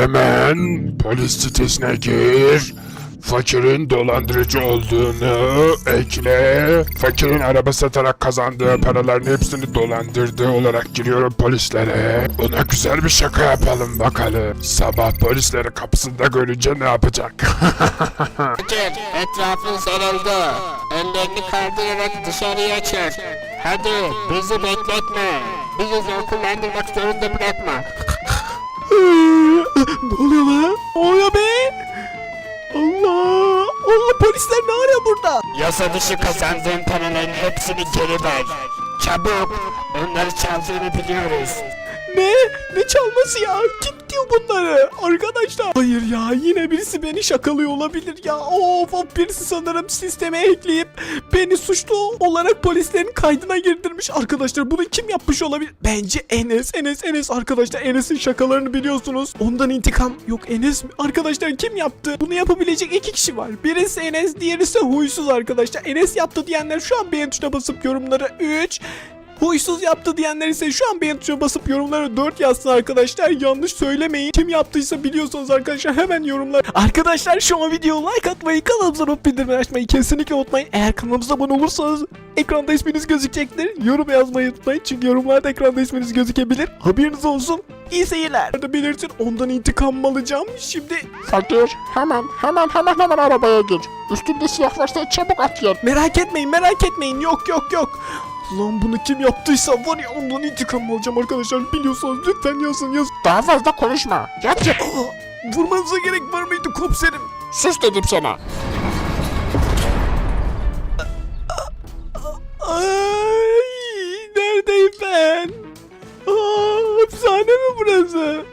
Hemen polis sitesine gir. Fakirin dolandırıcı olduğunu ekle. Fakirin araba satarak kazandığı paraların hepsini dolandırdığı olarak giriyorum polislere. Ona güzel bir şaka yapalım bakalım. Sabah polisleri kapısında görünce ne yapacak? Fakir, etrafın sarıldı. Ellerini kaldırarak dışarıya çık. Hadi, bizi bekletme. Bizi zor kullandırmak zorunda bırakma. Ne oluyor lan? Ne oluyor be? Allah! Allah polisler ne arıyor burada? Yasa dışı kazandığın paraların hepsini geri ver. Çabuk, onları çaldığını biliyoruz. Ne? Ne çalması ya? Kim diyor bunları? Arkadaşlar. Hayır ya yine birisi beni şakalıyor olabilir ya. Of of birisi sanırım sisteme ekleyip beni suçlu olarak polislerin kaydına girdirmiş. Arkadaşlar bunu kim yapmış olabilir? Bence Enes. Enes Enes arkadaşlar Enes'in şakalarını biliyorsunuz. Ondan intikam yok Enes mi? Arkadaşlar kim yaptı? Bunu yapabilecek iki kişi var. Birisi Enes diğeri ise huysuz arkadaşlar. Enes yaptı diyenler şu an beğen tuşuna basıp yorumları 3 Huysuz yaptı diyenler ise şu an beğen tuşuna basıp yorumlara 4 yazsın arkadaşlar. Yanlış söylemeyin. Kim yaptıysa biliyorsanız arkadaşlar hemen yorumlar. Arkadaşlar şu an videoya like atmayı, kanalımıza not bildirimleri açmayı kesinlikle unutmayın. Eğer kanalımıza abone olursanız ekranda isminiz gözükecektir. Yorum yazmayı unutmayın çünkü yorumlarda ekranda isminiz gözükebilir. Haberiniz olsun. İyi seyirler. Da belirtin ondan intikam alacağım. Şimdi Fakir hemen hemen hemen hemen arabaya gir. Üstünde silah varsa çabuk at yer. merak etmeyin merak etmeyin. Yok yok yok. Lan bunu kim yaptıysa var ya ondan intikam alacağım arkadaşlar. Biliyorsanız lütfen yazın yazın. Daha fazla konuşma. Yat yat. Vurmanıza gerek var mıydı komiserim? Sus dedim sana. Ay, neredeyim ben? Aa, hapishane mi burası?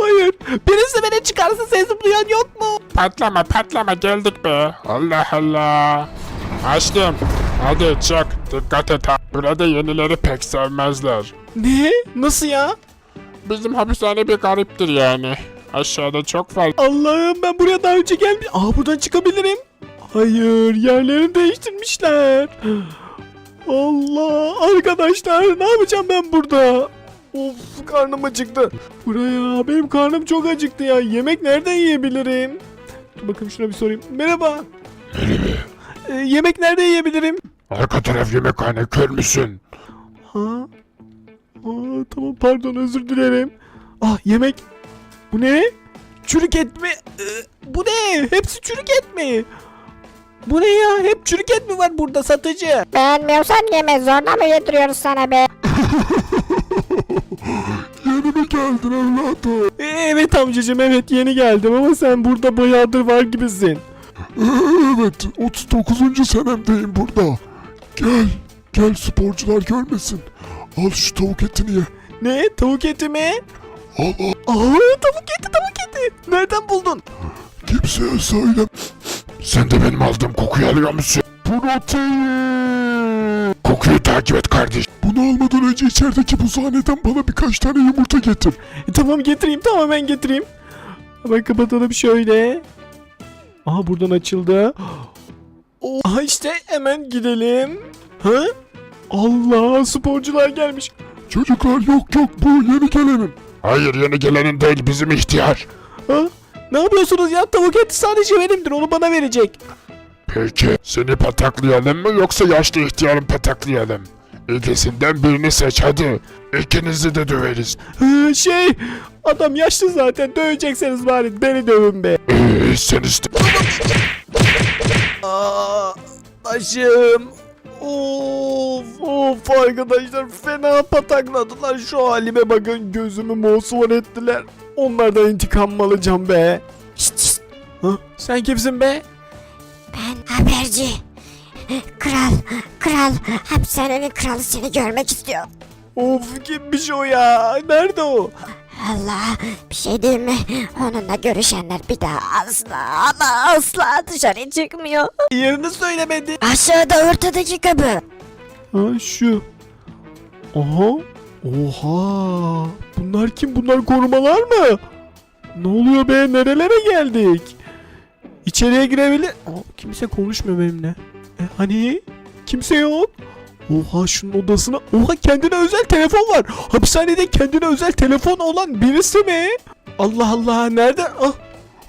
Hayır. Birisi beni çıkarsın sesim duyan yok mu? Patlama patlama geldik be. Allah Allah. Açtım. Hadi çık. Dikkat et ha. Burada yenileri pek sevmezler. Ne? Nasıl ya? Bizim hapishane bir gariptir yani. Aşağıda çok fazla. Allah'ım ben buraya daha önce gelmiş. Aa buradan çıkabilirim. Hayır yerlerini değiştirmişler. Allah arkadaşlar ne yapacağım ben burada? Of karnım acıktı. Buraya benim karnım çok acıktı ya. Yemek nereden yiyebilirim? Dur bakayım şuna bir sorayım. Merhaba. Ee, yemek nerede yiyebilirim? Arka taraf yemekhane kör müsün? Ha? Aa, tamam pardon özür dilerim. Ah yemek. Bu ne? Çürük et mi? Ee, bu ne? Hepsi çürük et mi? Bu ne ya? Hep çürük et mi var burada satıcı? Beğenmiyorsan yeme zorla mı yediriyoruz sana be? Yeni mi geldin evladım? Ee, evet amcacım evet yeni geldim ama sen burada bayağıdır var gibisin. Evet 39. senemdeyim burada. Gel. Gel sporcular görmesin. Al şu tavuk etini ye. Ne? Tavuk eti mi? Al al. Aa tavuk eti tavuk eti. Nereden buldun? Kimseye söyle. Sen de benim aldığım kokuyu alıyor musun? Protein. Kokuyu takip et kardeş. Bunu almadan önce içerideki buzhaneden bana birkaç tane yumurta getir. E, tamam getireyim tamam ben getireyim. Hemen kapatalım şöyle. Aha buradan açıldı. Aha işte hemen gidelim. Ha? Allah sporcular gelmiş. Çocuklar yok yok bu yeni gelenin. Hayır yeni gelenin değil bizim ihtiyar. Ha? Ne yapıyorsunuz ya? Tavuk eti sadece benimdir. Onu bana verecek. Peki seni pataklayalım mı yoksa yaşlı ihtiyarın pataklayalım? İkisinden birini seç hadi. İkinizi de döveriz. Ha, şey adam yaşlı zaten. Dövecekseniz bari beni dövün be. Ee, sen iste... Aa, başım. Of of arkadaşlar fena patakladılar şu halime bakın gözümü mosmor ettiler. Onlardan intikam alacağım be? Şşt Ha, sen kimsin be? ben haberci. Kral, kral, hapishanenin kralı seni görmek istiyor. Of kimmiş o ya? Nerede o? Allah, bir şey değil mi? Onunla görüşenler bir daha asla ama asla dışarı çıkmıyor. Yerini söylemedi. Aşağıda ortadaki kapı. Ha şu. Aha. Oha. Bunlar kim? Bunlar korumalar mı? Ne oluyor be? Nerelere geldik? İçeriye girebilir. Aa, kimse konuşmuyor benimle. E, hani? Kimse yok. Oha şunun odasına. Oha kendine özel telefon var. Hapishanede kendine özel telefon olan birisi mi? Allah Allah nerede? Ah,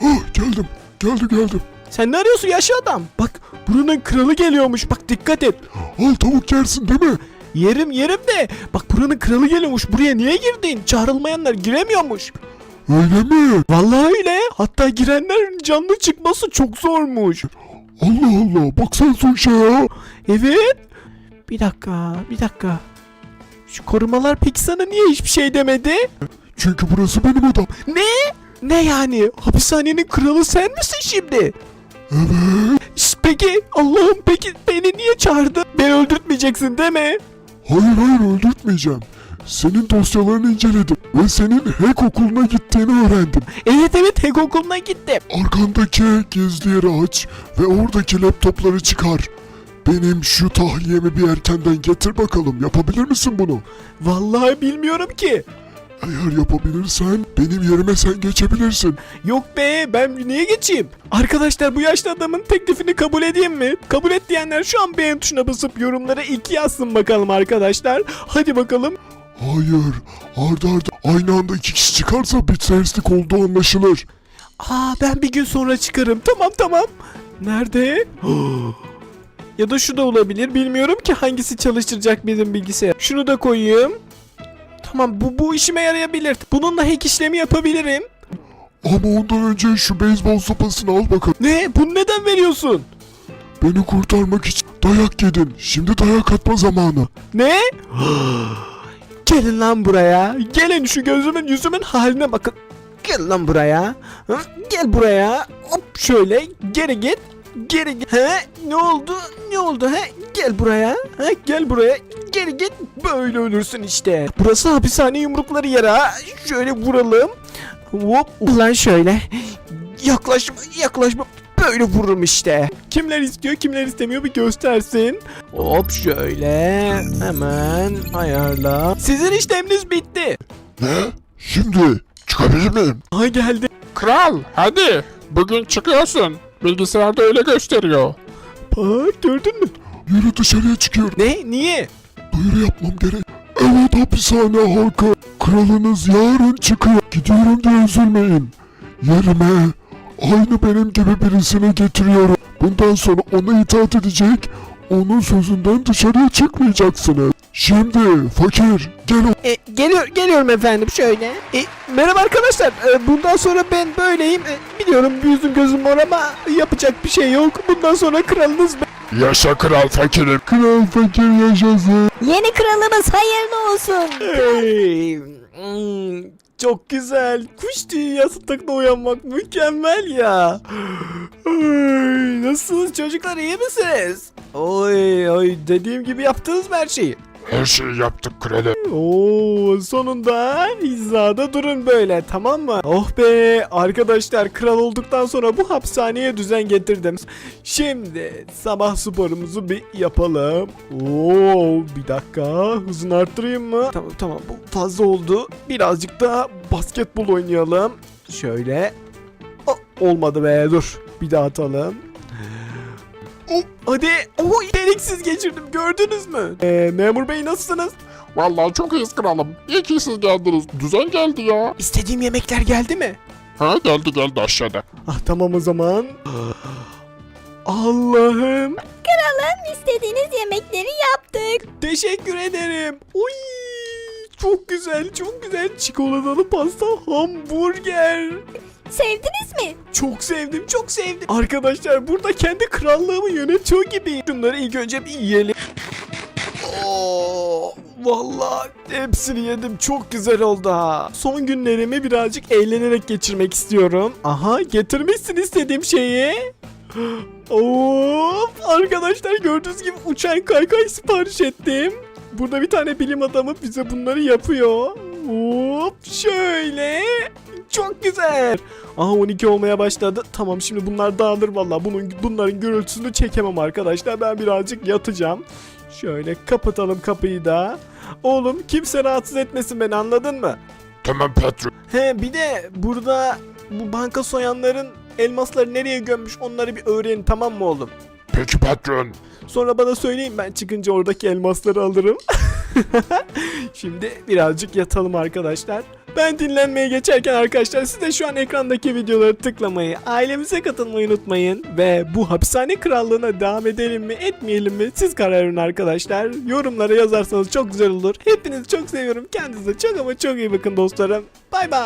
Oh, geldim. Geldi geldim. sen ne arıyorsun yaşlı adam? Bak buranın kralı geliyormuş. Bak dikkat et. Al tavuk yersin değil mi? Yerim yerim de. Bak buranın kralı geliyormuş. Buraya niye girdin? Çağrılmayanlar giremiyormuş. Öyle mi? Vallahi öyle. Hatta girenlerin canlı çıkması çok zormuş. Allah Allah. Bak sen son şey ya. Evet. Bir dakika, bir dakika. Şu korumalar peki sana niye hiçbir şey demedi? Çünkü burası benim odam. Ne? Ne yani? Hapishanenin kralı sen misin şimdi? Evet. Şş, Peki Allah'ım peki beni niye çağırdı? Beni öldürtmeyeceksin değil mi? Hayır hayır öldürtmeyeceğim. Senin dosyalarını inceledim ve senin hack okuluna gittiğini öğrendim. Evet evet Heg okuluna gittim. Arkandaki gizli yeri aç ve oradaki laptopları çıkar. Benim şu tahliyemi bir erkenden getir bakalım. Yapabilir misin bunu? Vallahi bilmiyorum ki. Eğer yapabilirsen benim yerime sen geçebilirsin. Yok be ben niye geçeyim? Arkadaşlar bu yaşlı adamın teklifini kabul edeyim mi? Kabul et diyenler şu an beğen tuşuna basıp yorumlara iki yazsın bakalım arkadaşlar. Hadi bakalım. Hayır. Arda arda aynı anda iki kişi çıkarsa bir terslik olduğu anlaşılır. Aa ben bir gün sonra çıkarım. Tamam tamam. Nerede? ya da şu da olabilir. Bilmiyorum ki hangisi çalıştıracak bizim bilgisayar. Şunu da koyayım. Tamam bu bu işime yarayabilir. Bununla hack işlemi yapabilirim. Ama ondan önce şu beyzbol sopasını al bakalım. Ne? Bunu neden veriyorsun? Beni kurtarmak için dayak yedin. Şimdi dayak atma zamanı. Ne? Gelin lan buraya. Gelin şu gözümün yüzümün haline bakın. Gel lan buraya. Gel buraya. Hop şöyle geri git. Geri git. He? Ne oldu? Ne oldu? He? Gel buraya. He? Gel buraya. Geri git. Böyle ölürsün işte. Burası hapishane yumrukları yeri ha. Şöyle vuralım. Hop. Ulan şöyle. Yaklaşma. Yaklaşma. Böyle vururum işte. Kimler istiyor kimler istemiyor bir göstersin. Hop şöyle. Hemen ayarla. Sizin işleminiz bitti. Ne? Şimdi çıkabilir miyim? Aha geldi. Kral hadi bugün çıkıyorsun. Bilgisayarda öyle gösteriyor. Bak gördün mü? Yürü dışarıya çıkıyorum. Ne? Niye? Duyuru yapmam gerek. Evet hapishane halkı. Kralınız yarın çıkıyor. Gidiyorum diye üzülmeyin. Yerime aynı benim gibi birisini getiriyorum. Bundan sonra ona itaat edecek. Onun sözünden dışarıya çıkmayacaksınız. Şimdi fakir gel o- E, geliyor, geliyorum efendim şöyle. E, merhaba arkadaşlar. E, bundan sonra ben böyleyim. E, biliyorum yüzüm gözüm mor ama yapacak bir şey yok. Bundan sonra kralınız ben. Yaşa kral fakirim. Kral fakir yaşasın. Yeni kralımız hayırlı olsun. Hey, hmm, çok güzel. Kuş tüyü yastıkta uyanmak mükemmel ya. Ay, nasılsınız çocuklar iyi misiniz? Oy oy dediğim gibi yaptınız mı her şeyi? Her şeyi yaptık kralım. Oo sonunda hizada durun böyle tamam mı? Oh be arkadaşlar kral olduktan sonra bu hapishaneye düzen getirdim. Şimdi sabah sporumuzu bir yapalım. Oo bir dakika hızını arttırayım mı? Tamam tamam bu fazla oldu. Birazcık daha basketbol oynayalım. Şöyle. Oh, olmadı be dur bir daha atalım. Oh, hadi. Oy deliksiz geçirdim gördünüz mü? Ee, memur bey nasılsınız? Vallahi çok iyiyiz kralım. İyi ki siz geldiniz. Düzen geldi ya. İstediğim yemekler geldi mi? Ha geldi geldi aşağıda. Ah tamam o zaman. Allah'ım. Kralım istediğiniz yemekleri yaptık. Teşekkür ederim. Oy. Çok güzel, çok güzel. Çikolatalı pasta, hamburger. Sevdiniz mi? Çok sevdim, çok sevdim. Arkadaşlar burada kendi krallığımı yönetiyor gibi. Şunları ilk önce bir yiyelim. Oo, vallahi hepsini yedim. Çok güzel oldu ha. Son günlerimi birazcık eğlenerek geçirmek istiyorum. Aha getirmişsin istediğim şeyi. Of arkadaşlar gördüğünüz gibi uçan kaykay sipariş ettim. Burada bir tane bilim adamı bize bunları yapıyor. Hop şöyle. Çok güzel. Aha 12 olmaya başladı. Tamam şimdi bunlar dağılır valla. Bunun bunların gürültüsünü çekemem arkadaşlar. Ben birazcık yatacağım. Şöyle kapatalım kapıyı da. Oğlum kimse rahatsız etmesin beni anladın mı? Tamam patron. He bir de burada bu banka soyanların elmasları nereye gömmüş onları bir öğrenin tamam mı oğlum? Peki patron. Sonra bana söyleyin ben çıkınca oradaki elmasları alırım. Şimdi birazcık yatalım arkadaşlar. Ben dinlenmeye geçerken arkadaşlar siz de şu an ekrandaki videoları tıklamayı, ailemize katılmayı unutmayın. Ve bu hapishane krallığına devam edelim mi etmeyelim mi siz karar verin arkadaşlar. Yorumlara yazarsanız çok güzel olur. Hepinizi çok seviyorum. Kendinize çok ama çok iyi bakın dostlarım. Bay bay.